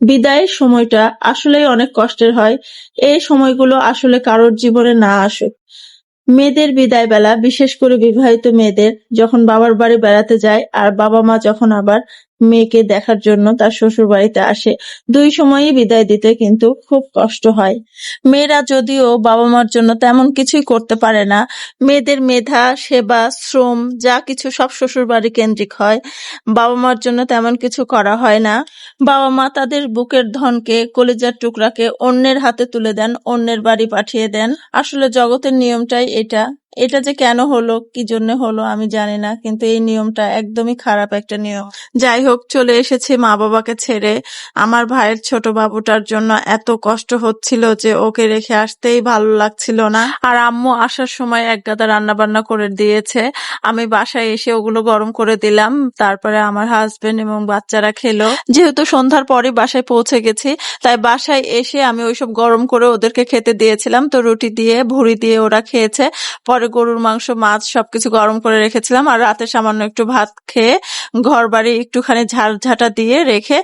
বিদায়ের সময়টা আসলেই অনেক কষ্টের হয়। এই সময়গুলো আসলে কারোর জীবনে না আসুক। মেয়েদের বিদায় বেলা বিশেষ করে বিবাহিত মেয়েদের, যখন বাবার বাড়ি বেড়াতে যায় আর বাবা মা যখন আবার মেয়েকে দেখার জন্য তার শ্বশুর বাড়িতে আসে। দুই সময়ই বিদায় দিতে কিন্তু খুব কষ্ট হয়। মেয়েরা যদিও বাবা মার জন্য তেমন কিছুই করতে পারে না। মেয়েদের মেধা, সেবা, শ্রম, যা কিছু সব শ্বশুর বাড়ি কেন্দ্রিক হয়। বাবা মার জন্য তেমন কিছু করা হয় না। বাবা মা তাদের বুকের ধনকে, কলিজার টুকরাকে অন্যের হাতে তুলে দেন, অন্যের বাড়ি পাঠিয়ে দেন। আসলে জগতের নিয়মটাই এটা। এটা যে কেন হলো, কি জন্য হলো, আমি জানি না, কিন্তু এই নিয়মটা একদমই খারাপ একটা নিয়ম। যাই হোক, চলে এসেছি মা বাবাকে ছেড়ে। আমার ভাইয়ের ছোট বাবুটার জন্য এত কষ্ট হচ্ছিল যে ওকে রেখে আসতেই ভালো লাগছিল না। আর আম্মু আসার সময় এক গাদা রান্না বান্না করে দিয়েছে। আমি বাসায় এসে ওগুলো গরম করে দিলাম। তারপরে আমার হাজবেন্ড এবং বাচ্চারা খেলো। যেহেতু সন্ধ্যার পরে বাসায় পৌঁছে গেছি, তাই বাসায় এসে আমি ওইসব গরম করে ওদেরকে খেতে দিয়েছিলাম। তো রুটি দিয়ে, ভুড়ি দিয়ে ওরা খেয়েছে। পরে গরুর মাংস, মাছ সবকিছু গরম করে রেখেছিলাম আর রাতে সামান্য একটু ভাত খেয়ে ঘর বাড়ি একটুখানি ঝাল ঝাঁটা দিয়ে রেখে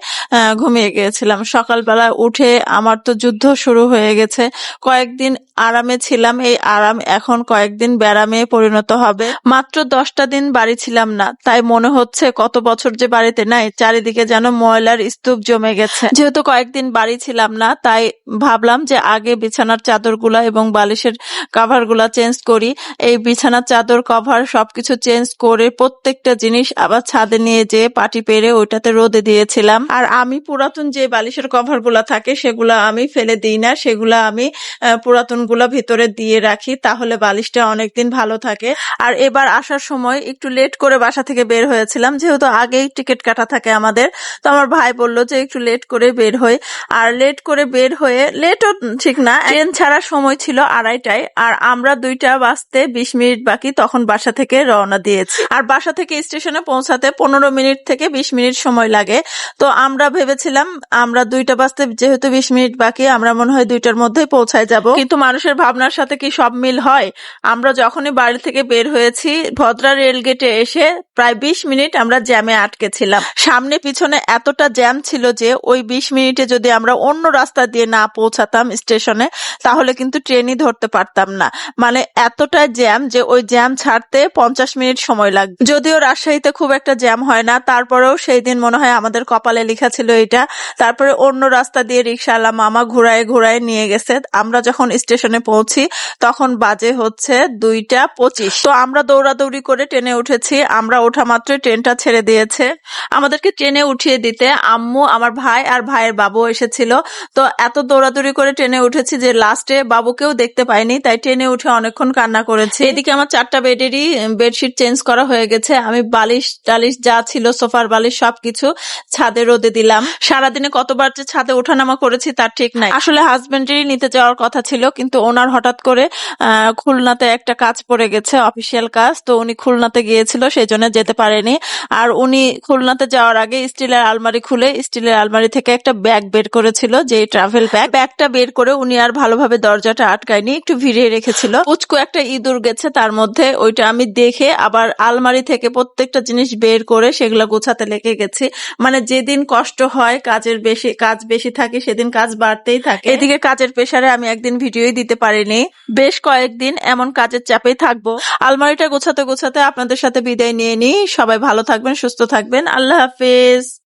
ঘুমিয়ে গিয়েছিলাম। সকালবেলা উঠে আমার তো যুদ্ধ শুরু হয়ে গেছে। কয়েকদিন আরামে ছিলাম, এই আরাম এখন কয়েকদিন ব্যারামে পরিণত হবে। মাত্র দশটা দিন বাড়ি ছিলাম না, তাই মনে হচ্ছে কত বছর যে বাড়িতে নাই, চারিদিকে যেন ময়লার স্তূপ জমে গেছে। যেহেতু কয়েকদিন বাড়ি ছিলাম না, তাই ভাবলাম যে আগে বিছানার চাদরগুলা এবং বালিশের কাভারগুলা চেঞ্জ করি। এই বিছানার চাদর কভার সবকিছু চেঞ্জ করে প্রত্যেকটা জিনিস আবার ছাদে নিয়ে যেয়ে পাটি পেরে ওইটাতে রোদে দিয়েছিলাম। আর আমি পুরাতন যে বালিশের কভারগুলা থাকে, সেগুলা আমি ফেলে দিই না। সেগুলা আমি পুরাতনগুলা ভিতরে দিয়ে রাখি, তাহলে বালিশটা অনেকদিন ভালো থাকে। আর এবার আসার সময় একটু লেট করে বাসা থেকে বের হয়েছিলাম, যেহেতু আগেই টিকিট কাটা থাকে আমাদের। তো আমার ভাই বলল যে একটু লেট করে বের হই। আর লেট করে বের হয়ে, লেটও ঠিক না, ট্রেন ছাড়ার সময় ছিল আড়াইটায়। আর আমরা দুইটা বাজতে বিশ মিনিট বাকি, তখন বাসা থেকে রওনা দিয়েছি। আর বাসা থেকে স্টেশনে পৌঁছাতে পনেরো মিনিট থেকে বিশ মিনিট সময় লাগে। তো আমরা ভেবেছিলাম, আমরা দুইটা বাজতে যেহেতু বিশ মিনিট বাকি, আমরা মনে হয় দুইটার মধ্যেই পৌঁছায় যাব। কিন্তু মানুষের ভাবনার সাথে কি সব মিল হয়? আমরা যখনই বাড়ি থেকে বের হয়েছি, ভদ্রা রেল গেটে এসে প্রায় বিশ মিনিট আমরা জ্যামে আটকে ছিলাম সামনে পিছনে এতটা জ্যাম ছিল যে, ওই বিশ মিনিটে যদি আমরা অন্য রাস্তা দিয়ে না পৌঁছাতাম স্টেশনে, তাহলে কিন্তু ট্রেনই ধরতে পারতাম না। মানে এতটা জ্যাম যে ওই জ্যাম ছাড়তে পঞ্চাশ মিনিট সময় লাগবে। যদিও রাজশাহীতে খুব একটা জ্যাম হয় না, তারপরেও সেই দিন মনে হয় আমাদের কপালে লেখা ছিল এটা তারপরে অন্য রাস্তা দিয়ে রিক্সাওয়ালা মামা ঘুরায় ঘুরায় নিয়ে গেছে। আমরা যখন স্টেশনে পৌঁছি, তখন বাজে হচ্ছে দুইটা পঁচিশ। তো আমরা দৌড়াদৌড়ি করে ট্রেনে উঠেছি। আমরা ওঠা মাত্র ট্রেনটা ছেড়ে দিয়েছে। আমাদেরকে ট্রেনে উঠিয়ে দিতে আম্মু, আমার ভাই আর ভাইয়ের বাবু এসেছিল। তো এত দৌড়াদৌড়ি করে ট্রেনে উঠেছি যে লাস্টে বাবুকেও দেখতে পাইনি, তাই ট্রেনে উঠে অনেকক্ষণ কান্না করেছি। এদিকে আমার চারটা বেডেরই বেডশিট চেঞ্জ করা হয়ে গেছে। আমি বালিশ টালিশ যা ছিল, সোফার বালিশ সবকিছু ছাদে রোদে দিলাম। সারাদিনে কতবার যে ছাদে ওঠানামা করেছি তার ঠিক নাই। আসলে হাজবেন্ডেরই নিতে যাওয়ার কথা ছিল, কিন্তু ওনার হঠাৎ করে খুলনাতে একটা কাজ পড়ে গেছে অফিসিয়াল কাজ। তো উনি খুলনাতে গিয়েছিল সেই জন্য যেতে পারেনি। আর উনি খুলনাতে যাওয়ার আগে স্টিলের আলমারি খুলে, স্টিলের আলমারি থেকে একটা ব্যাগ বের করেছিল যে ট্রাভেল ব্যাগ ব্যাগটা বের করে উনি আর ভালোভাবে দরজাটা আটকায়নি, একটু ভিড়িয়ে রেখেছিল। পুচকু একটা ইঁদুর গেছে, তার মধ্যে ওইটা আমি দেখে আবার আলমারি থেকে প্রত্যেকটা জিনিস বের করে সেগুলো গোছাতে লেগে গেছি। মানে যেদিন কষ্ট হয়, কাজের বেশি, কাজ বেশি থাকে, সেদিন কাজ বাড়তেই থাকে। এদিকে কাজের প্রেসারে আমি একদিন ভিডিওই দিতে পারিনি। বেশ কয়েকদিন এমন কাজের চাপেই থাকব। আলমারিটা গোছাতে গোছাতে আপনাদের সাথে বিদায় নিয়ে নিই। সবাই ভালো থাকবেন, সুস্থ থাকবেন। আল্লাহ হাফেজ।